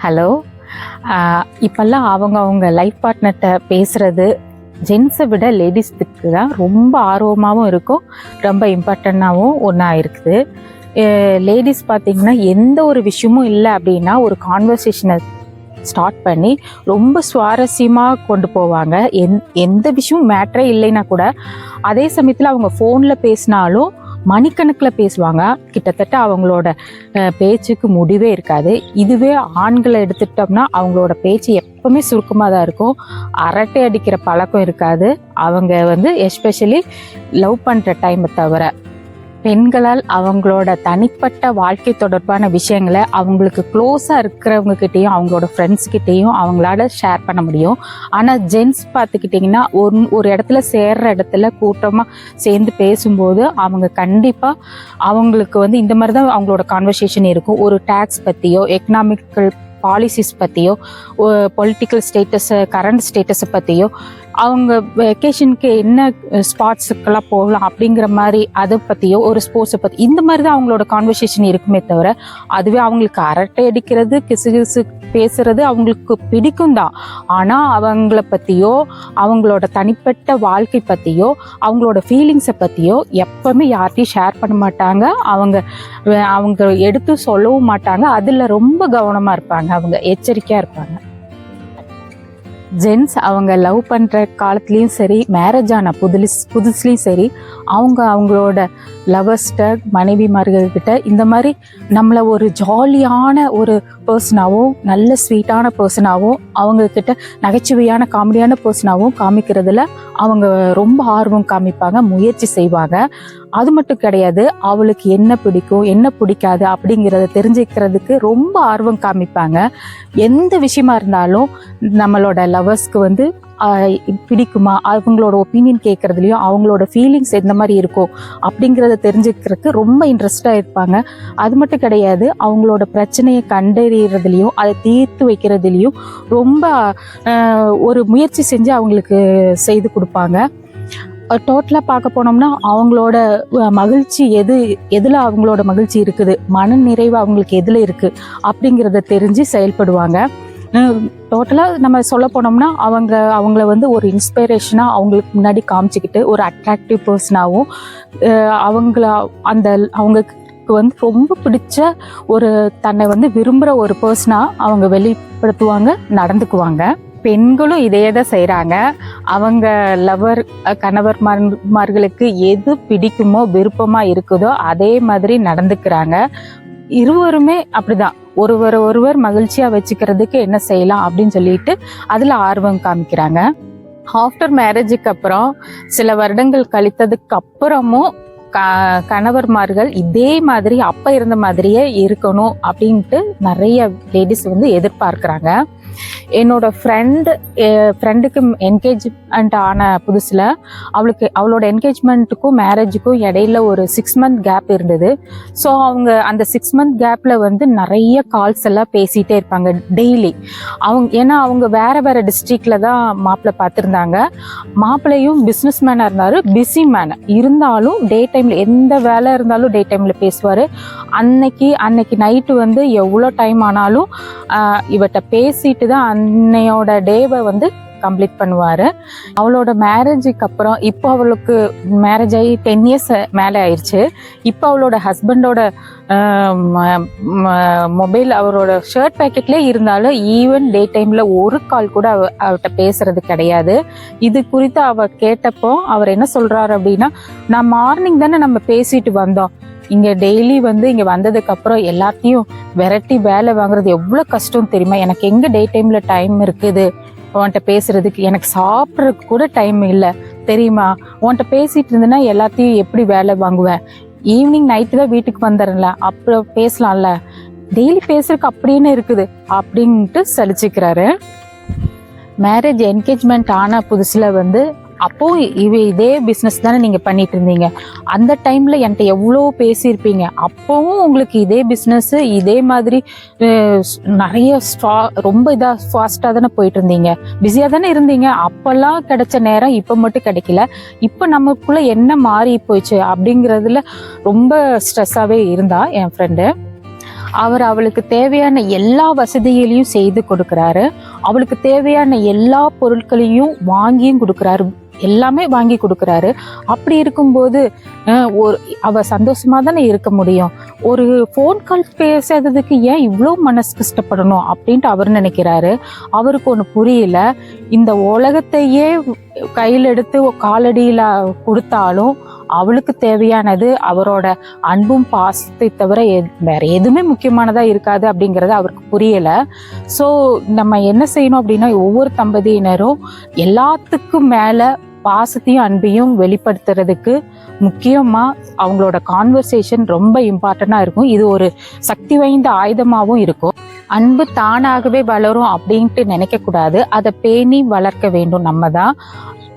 Hello. இப்போல்லாம் அவங்க அவங்க லைஃப் பார்ட்னர்கிட்ட பேசுகிறது ஜென்ஸை விட லேடிஸ்க்கு தான் ரொம்ப ஆர்வமாகவும் இருக்கும் ரொம்ப இம்பார்ட்டண்ட்டாகவும் ஒன்றா இருக்குது லேடிஸ் பார்த்திங்கன்னா எந்த ஒரு விஷயமும் இல்லை அப்படின்னா ஒரு கான்வர்சேஷனை ஸ்டார்ட் பண்ணி ரொம்ப சுவாரஸ்யமாக கொண்டு போவாங்க. எந் எந்த விஷயமும் மேட்ரே இல்லைன்னா கூட அதே சமயத்தில் அவங்க ஃபோனில் பேசினாலும் மணிக்கணக்கில் பேசுவாங்க. கிட்டத்தட்ட அவங்களோட பேச்சுக்கு முடிவே இருக்காது. இதுவே ஆண்களை எடுத்துட்டோம்னா அவங்களோட பேச்சு எப்பவுமே சுருக்கமாக தான் இருக்கும். அரட்டை அடிக்கிற பழக்கம் இருக்காது. அவங்க வந்து எஸ்பெஷலி லவ் பண்ணுற டைமை தவிர. பெண்களால் அவங்களோட தனிப்பட்ட வாழ்க்கை தொடர்பான விஷயங்களை அவங்களுக்கு க்ளோஸாக இருக்கிறவங்க கிட்டேயும் அவங்களோட ஃப்ரெண்ட்ஸ் கிட்டேயும் அவங்களால ஷேர் பண்ண முடியும். ஆனால் ஜென்ஸ் பார்த்துக்கிட்டிங்கன்னா ஒரு ஒரு இடத்துல சேர்ற இடத்துல கூட்டமாக சேர்ந்து பேசும்போது அவங்க கண்டிப்பாக அவங்களுக்கு வந்து இந்த மாதிரி தான் அவங்களோட கான்வர்சேஷன் இருக்கும். ஒரு டேக்ஸ் பற்றியோ எக்கனாமிக்கல் பாலிசிஸ் பற்றியோ பொலிட்டிக்கல் ஸ்டேட்டஸை கரண்ட் ஸ்டேட்டஸை பற்றியோ அவங்க வெக்கேஷனுக்கு என்ன ஸ்பாட்ஸுக்கெல்லாம் போகலாம் அப்படிங்கிற மாதிரி அதை பற்றியோ ஒரு ஸ்போர்ட்ஸை பற்றி இந்த மாதிரி தான் அவங்களோட கான்வர்சேஷன் இருக்குமே தவிர அதுவே அவங்களுக்கு அரட்டை அடிக்கிறது கிசு கிசு பேசுறது அவங்களுக்கு பிடிக்கும் தான் ஆனால் அவங்கள பற்றியோ அவங்களோட தனிப்பட்ட வாழ்க்கை பற்றியோ அவங்களோட ஃபீலிங்ஸை பற்றியோ எப்பவுமே யார்கிட்டையும் ஷேர் பண்ண மாட்டாங்க. அவங்க அவங்க எடுத்து சொல்லவும் மாட்டாங்க. அதில் ரொம்ப கவனமாக இருப்பாங்க. அவங்க எச்சரிக்கையாக இருப்பாங்க. ஜென்ஸ் அவங்க லவ் பண்ணுற காலத்துலேயும் சரி மேரேஜ் ஆன புதுலிஸ் புதுசுலேயும் சரி அவங்க அவங்களோட லவர்ஸ்கிட்ட மனைவிமார்கள்கிட்ட இந்த மாதிரி நம்மளை ஒரு ஜாலியான ஒரு பர்சனாகவும் நல்ல ஸ்வீட்டான பர்சனாகவும் அவங்கக்கிட்ட நகைச்சுவையான காமெடியான பர்சனாகவும் காமிக்கிறதுல அவங்க ரொம்ப ஆர்வம் காமிப்பாங்க முயற்சி செய்வாங்க. அது மட்டும் கிடையாது அவளுக்கு என்ன பிடிக்கும் என்ன பிடிக்காது அப்படிங்கிறத தெரிஞ்சுக்கிறதுக்கு ரொம்ப ஆர்வம் காமிப்பாங்க. எந்த விஷயமா இருந்தாலும் நம்மளோட லவர்ஸ்க்கு வந்து பிடிக்குமா? அவங்களோட ஒப்பீனியன் கேட்குறதுலையும் அவங்களோட ஃபீலிங்ஸ் எந்த மாதிரி இருக்கும் அப்படிங்கிறத தெரிஞ்சுக்கிறதுக்கு ரொம்ப இன்ட்ரெஸ்டாக இருப்பாங்க. அது மட்டும் கிடையாது அவங்களோட பிரச்சனையை கண்டறியறதுலையும் அதை தீர்த்து வைக்கிறதுலையும் ரொம்ப ஒரு முயற்சி செஞ்சு அவங்களுக்கு செய்து கொடுப்பாங்க. டோட்டலாக பார்க்க போனோம்னா அவங்களோட மகிழ்ச்சி எது எதில் அவங்களோட மகிழ்ச்சி இருக்குது? மன நிறைவு அவங்களுக்கு எதில் இருக்குது அப்படிங்கிறத தெரிஞ்சு செயல்படுவாங்க. டோட்டலாக நம்ம சொல்ல போனோம்னா அவங்க அவங்கள வந்து ஒரு இன்ஸ்பிரேஷனாக அவங்களுக்கு முன்னாடி காமிச்சிக்கிட்டு ஒரு அட்ராக்டிவ் பர்சனாகவும் அவங்கள அந்த அவங்களுக்கு வந்து ரொம்ப பிடிச்ச ஒரு தன்னை வந்து விரும்புகிற ஒரு பர்சனாக அவங்க வெளிப்படுத்துவாங்க நடந்துக்குவாங்க. பெண்களும் இதே தான் செய்கிறாங்க அவங்க லவர் கணவர்மார்களுக்கு எது பிடிக்குமோ விருப்பமாக இருக்குதோ அதே மாதிரி நடந்துக்கிறாங்க. இருவருமே அப்படிதான். ஒருவர் ஒருவர் மகிழ்ச்சியாக வச்சுக்கிறதுக்கு என்ன செய்யலாம் அப்படின்னு சொல்லிட்டு அதில் ஆர்வம் காமிக்கிறாங்க. ஆஃப்டர் மேரேஜுக்கு அப்புறம் சில வருடங்கள் கழித்ததுக்கு அப்புறமும் க கணவர்மார்கள் இதே மாதிரி அப்போ இருந்த மாதிரியே இருக்கணும் அப்படின்ட்டு நிறைய லேடிஸ் வந்து எதிர்பார்க்குறாங்க. என்னோட ஃப்ரெண்டு ஃப்ரெண்டுக்கு என்கேஜ்மெண்ட் ஆன புதுசில் அவளுக்கு அவளோட என்கேஜ்மெண்ட்டுக்கும் மேரேஜுக்கும் இடையில ஒரு சிக்ஸ் மந்த் கேப் இருந்தது. ஸோ அவங்க அந்த சிக்ஸ் மந்த் கேப்பில் வந்து நிறைய கால்ஸ் எல்லாம் பேசிகிட்டே இருப்பாங்க டெய்லி அவங்க ஏன்னா அவங்க வேறு வேறு டிஸ்ட்ரிக்டில் தான் மாப்பிள்ளை பார்த்துருந்தாங்க. மாப்பிள்ளையும் பிஸ்னஸ் மேனாக இருந்தார் பிஸி மேன் இருந்தாலும் டே டைமில் எந்த வேலை இருந்தாலும் டே டைமில் பேசுவார். அன்னைக்கு அன்னைக்கு நைட்டு வந்து எவ்வளோ டைம் ஆனாலும் இவட்ட பேசிட்டு தான் அன்னையோட டேவை வந்து கம்ப்ளீட் பண்ணுவார். அவளோட மேரேஜுக்கு அப்புறம் இப்போ அவளுக்கு மேரேஜ் ஆகி டென் இயர்ஸ் மேலே ஆயிடுச்சு இப்போ அவளோட ஹஸ்பண்டோட மொபைல் அவரோட ஷர்ட் பேக்கெட்லேயே இருந்தாலும் ஈவன் டே டைமில் ஒரு கால் கூட அவ அவட்ட பேசுறது கிடையாது. இது குறித்து அவ கேட்டப்போ அவர் என்ன சொல்கிறாரு அப்படின்னா நான் மார்னிங் தானே நம்ம பேசிட்டு வந்தோம். இங்கே டெய்லி வந்து இங்கே வந்ததுக்கப்புறம் எல்லாத்தையும் விரட்டி வேலை வாங்குறது எவ்வளோ கஷ்டம் தெரியுமா? எனக்கு எங்கே டே டைமில் டைம் இருக்குது? உன்கிட்ட பேசுறதுக்கு எனக்கு சாப்பிட்றதுக்கு கூட டைம் இல்லை. தெரியுமா? உன்கிட்ட பேசிட்டு இருந்தேன்னா எல்லாத்தையும் எப்படி வேலை வாங்குவேன்? ஈவினிங் நைட்டு தான் வீட்டுக்கு வந்துடும்ல அப்புறம் பேசலாம்ல. டெய்லி பேசுறதுக்கு அப்படின்னு இருக்குது. அப்படின்ட்டு சலிச்சுக்கிறாரு. மேரேஜ் என்கேஜ்மெண்ட் ஆன புதுசில் வந்து அப்போ இவ இதே பிஸ்னஸ் தானே நீங்கள் பண்ணிட்டு இருந்தீங்க. அந்த டைமில் என்கிட்ட எவ்வளோ பேசியிருப்பீங்க. அப்போவும் உங்களுக்கு இதே பிஸ்னஸ் இதே மாதிரி நிறைய ஸ்ட்ரா ரொம்ப இதாக ஃபாஸ்ட்டாக தானே போயிட்டு இருந்தீங்க. பிஸியாக தானே இருந்தீங்க. அப்போல்லாம் கிடைச்ச நேரம் இப்போ மட்டும் கிடைக்கல. இப்போ நமக்குள்ள என்ன மாறி போயிடுச்சு அப்படிங்கிறதுல ரொம்ப ஸ்ட்ரெஸ்ஸாகவே இருந்தா என் ஃப்ரெண்டு அவர் அவளுக்கு தேவையான எல்லா வசதிகளையும் செய்து கொடுக்குறாரு. அவளுக்கு தேவையான எல்லா பொருட்களையும் வாங்கியும் கொடுக்குறாரு. எல்லாமே வாங்கி கொடுக்குறாரு. அப்படி இருக்கும்போது ஒரு அவ சந்தோஷமாக தானே இருக்க முடியும். ஒரு ஃபோன் கால் பேசுறதுக்கு ஏன் இவ்வளோ மனசு கஷ்டப்படணும் அப்படின்ட்டு அவர் நினைக்கிறாரு. அவருக்கு ஒன்று புரியல. இந்த உலகத்தையே கையில் எடுத்து காலடியில் கொடுத்தாலும் அவளுக்கு தேவையானது அவரோட அன்பும் பாசத்தை தவிர வேற எதுவுமே முக்கியமானதாக இருக்காது அப்படிங்கிறது அவருக்கு புரியலை. ஸோ நம்ம என்ன செய்யணும் அப்படின்னா ஒவ்வொரு தம்பதியினரும் எல்லாத்துக்கும் மேலே பாசத்தையும் அன்பையும் வெளிப்படுத்துறதுக்கு முக்கியமா அவங்களோட கான்வர்சேஷன் ரொம்ப இம்பார்ட்டண்ட்டாக இருக்கும். இது ஒரு சக்தி வாய்ந்த ஆயுதமாகவும் இருக்கும். அன்பு தானாகவே வளரும் அப்படின்ட்டு நினைக்கக்கூடாது அதை பேணி வளர்க்க வேண்டும் நம்ம தான்.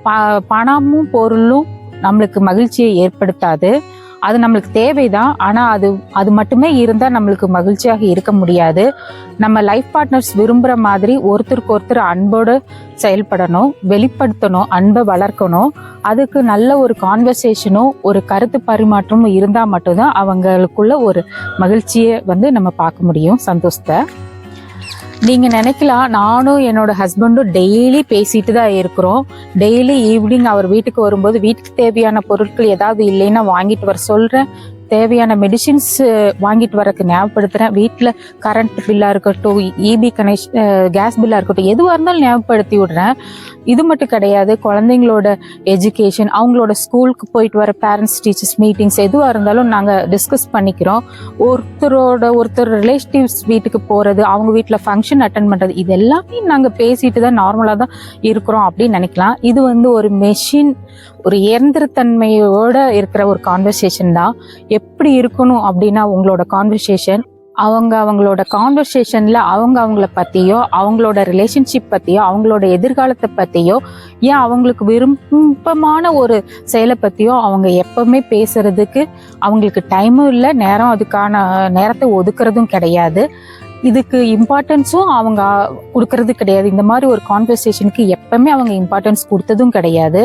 ப- பணமும் பொருளும் நம்மளுக்கு மகிழ்ச்சியை ஏற்படுத்தாது. அது நம்மளுக்கு தேவைதான். ஆனால் அது அது மட்டுமே இருந்தால் நம்மளுக்கு மகிழ்ச்சியாக இருக்க முடியாது. நம்ம லைஃப் பார்ட்னர்ஸ் விரும்புகிற மாதிரி ஒருத்தருக்கு ஒருத்தர் அன்போடு செயல்படணும் வெளிப்படுத்தணும் அன்பை வளர்க்கணும். அதுக்கு நல்ல ஒரு கான்வர்சேஷனும் ஒரு கருத்து பரிமாற்றமும் இருந்தால் மட்டும்தான் அவங்களுக்குள்ள ஒரு மகிழ்ச்சியை வந்து நம்ம பார்க்க முடியும். சந்தோஷத்தை. நீங்க நினைக்கலாம் நானும் என்னோட ஹஸ்பண்டும் டெய்லி பேசிட்டு தான் இருக்கிறோம். டெய்லி ஈவினிங் அவர் வீட்டுக்கு வரும்போது வீட்டுக்கு தேவையான பொருட்கள் ஏதாவது இல்லைன்னா வாங்கிட்டு வர சொல்றேன். தேவையான மெடிசின்ஸ் வாங்கிட்டு வரக்கு ஞாபகப்படுத்துறேன். வீட்டில் கரண்ட் பில்லாக இருக்கட்டும் இபி கனெக்ஷன் கேஸ் பில்லாக இருக்கட்டும் எதுவாக இருந்தாலும் ஞாபகப்படுத்தி விடுறேன். இது மட்டும் கிடையாது குழந்தைங்களோட எஜுகேஷன் அவங்களோட ஸ்கூலுக்கு போயிட்டு வர பேரண்ட்ஸ் டீச்சர்ஸ் மீட்டிங்ஸ் எதுவாக இருந்தாலும் நாங்கள் டிஸ்கஸ் பண்ணிக்கிறோம். ஒருத்தரோட ஒருத்தர் ரிலேட்டிவ்ஸ் வீட்டுக்கு போகிறது அவங்க வீட்டில் ஃபங்க்ஷன் அட்டன் பண்ணுறது இது எல்லாமே நாங்கள் பேசிட்டு தான் நார்மலாக தான் இருக்கிறோம் அப்படின்னு நினைக்கலாம். இது வந்து ஒரு மெஷின் ஒரு இயந்திரத்தன்மையோட இருக்கிற ஒரு கான்வர்சேஷன் தான். எப்படி இருக்கணும் அப்படின்னா உங்களோட கான்வர்சேஷன் அவங்க அவங்களோட கான்வர்சேஷனில் அவங்க அவங்கள பற்றியோ அவங்களோட ரிலேஷன்ஷிப் பற்றியோ அவங்களோட எதிர்காலத்தை பற்றியோ ஏன் அவங்களுக்கு விருப்பமான ஒரு செயலை பற்றியோ அவங்க எப்பவுமே பேசுறதுக்கு அவங்களுக்கு டைமும் இல்லை நேரம் அதுக்கான நேரத்தை ஒதுக்குறதும் கிடையாது. இதுக்கு இம்பார்ட்டன்ஸும் அவங்க கொடுக்கறது கிடையாது. இந்த மாதிரி ஒரு கான்வர்சேஷனுக்கு எப்பவுமே அவங்க இம்பார்ட்டன்ஸ் கொடுத்ததும் கிடையாது.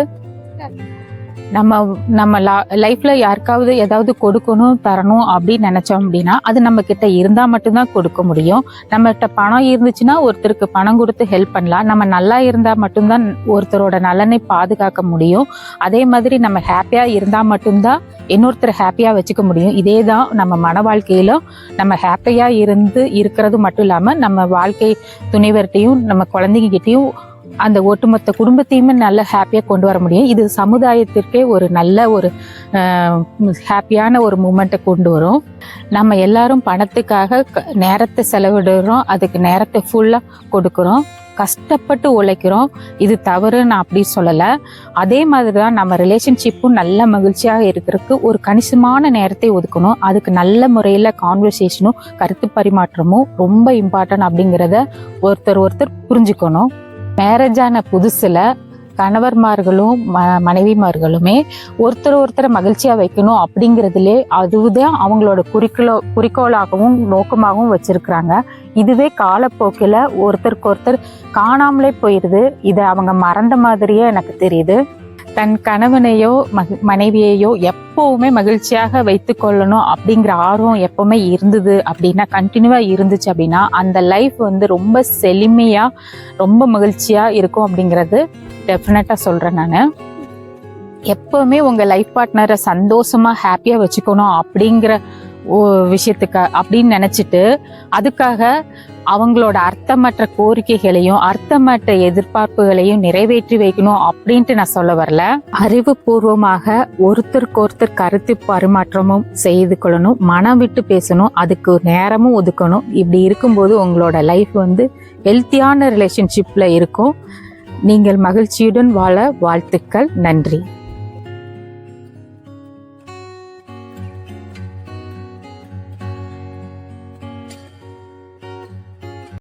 நம்ம நம்ம லைஃப்ல யாருக்காவது ஏதாவது கொடுக்கணும் தரணும் அப்படின்னு நினைச்சோம் அப்படின்னா அது நம்ம கிட்ட இருந்தா மட்டும்தான் கொடுக்க முடியும். நம்ம கிட்ட பணம் இருந்துச்சுன்னா ஒருத்தருக்கு பணம் கொடுத்து ஹெல்ப் பண்ணலாம். நம்ம நல்லா இருந்தா மட்டும்தான் ஒருத்தரோட நலனை பாதுகாக்க முடியும். அதே மாதிரி நம்ம ஹாப்பியா இருந்தா மட்டும்தான் இன்னொருத்தர் ஹாப்பியா வச்சுக்க முடியும். இதே தான் நம்ம மன வாழ்க்கையிலும் நம்ம ஹாப்பியா இருந்து இருக்கிறது மட்டும் இல்லாம நம்ம வாழ்க்கை துணைவர்கிட்டையும் நம்ம குழந்தைங்க கிட்டயும் அந்த ஒட்டுமொத்த குடும்பத்தையுமே நல்ல ஹாப்பியாக கொண்டு வர முடியும். இது சமுதாயத்திற்கே ஒரு நல்ல ஒரு ஹாப்பியான ஒரு மூமெண்ட்டை கொண்டு வரும். நம்ம எல்லாரும் பணத்துக்காக க- நேரத்தை செலவிடுறோம். அதுக்கு நேரத்தை ஃபுல்லாக கொடுக்குறோம். கஷ்டப்பட்டு உழைக்கிறோம். இது தவறு நான் அப்படி சொல்லலை. அதே மாதிரி தான் நம்ம ரிலேஷன்ஷிப்பும் நல்ல மகிழ்ச்சியாக இருக்கிறதுக்கு ஒரு கணிசமான நேரத்தை ஒதுக்கணும். அதுக்கு நல்ல முறையில் கான்வர்சேஷனும் கருத்து பரிமாற்றமும் ரொம்ப இம்பார்ட்டன்ட் அப்படிங்கிறத ஒருத்தர் ஒருத்தர் புரிஞ்சுக்கணும். மேரேஜ் ஆன கணவர்மார்களும் ம மனைவிமார்களுமே ஒருத்தர் ஒருத்தரை மகிழ்ச்சியாக வைக்கணும் அப்படிங்கிறதுலே அதுதான் அவங்களோட குறிக்கோளோ குறிக்கோளாகவும் நோக்கமாகவும் வச்சுருக்குறாங்க. இதுவே காலப்போக்கில் ஒருத்தருக்கு ஒருத்தர் காணாமலே போயிடுது இதை அவங்க மறந்த மாதிரியே எனக்கு தெரியுது. தன் கணவனையோ மனைவியையோ எப்பவுமே மகிழ்ச்சியாக வைத்து கொள்ளணும் அப்படிங்கிற ஆர்வம் எப்பவுமே இருந்தது அப்படின்னா கண்டினியூவா இருந்துச்சு அப்படின்னா அந்த லைஃப் வந்து ரொம்ப செழுமையா ரொம்ப மகிழ்ச்சியா இருக்கும் அப்படிங்கிறது டெஃபினட்டா சொல்றேன் நான். எப்பவுமே உங்க லைஃப் பார்ட்னரை சந்தோஷமா ஹாப்பியா வச்சுக்கணும் அப்படிங்கிற விஷயத்துக்கு அப்படின்னு நினச்சிட்டு அதுக்காக அவங்களோட அர்த்தமற்ற கோரிக்கைகளையும் அர்த்தமற்ற எதிர்பார்ப்புகளையும் நிறைவேற்றி வைக்கணும் அப்படின்ட்டு நான் சொல்ல வரல. அறிவுபூர்வமாக ஒருத்தருக்கு ஒருத்தர் கருத்து பரிமாற்றமும் செய்து கொள்ளணும் மனம் விட்டு பேசணும் அதுக்கு நேரமும் ஒதுக்கணும். இப்படி இருக்கும்போது உங்களோட லைஃப் வந்து ஹெல்த்தியான ரிலேஷன்ஷிப்பில் இருக்கும். நீங்கள் மகிழ்ச்சியுடன் வாழ வாழ்த்துக்கள். நன்றி.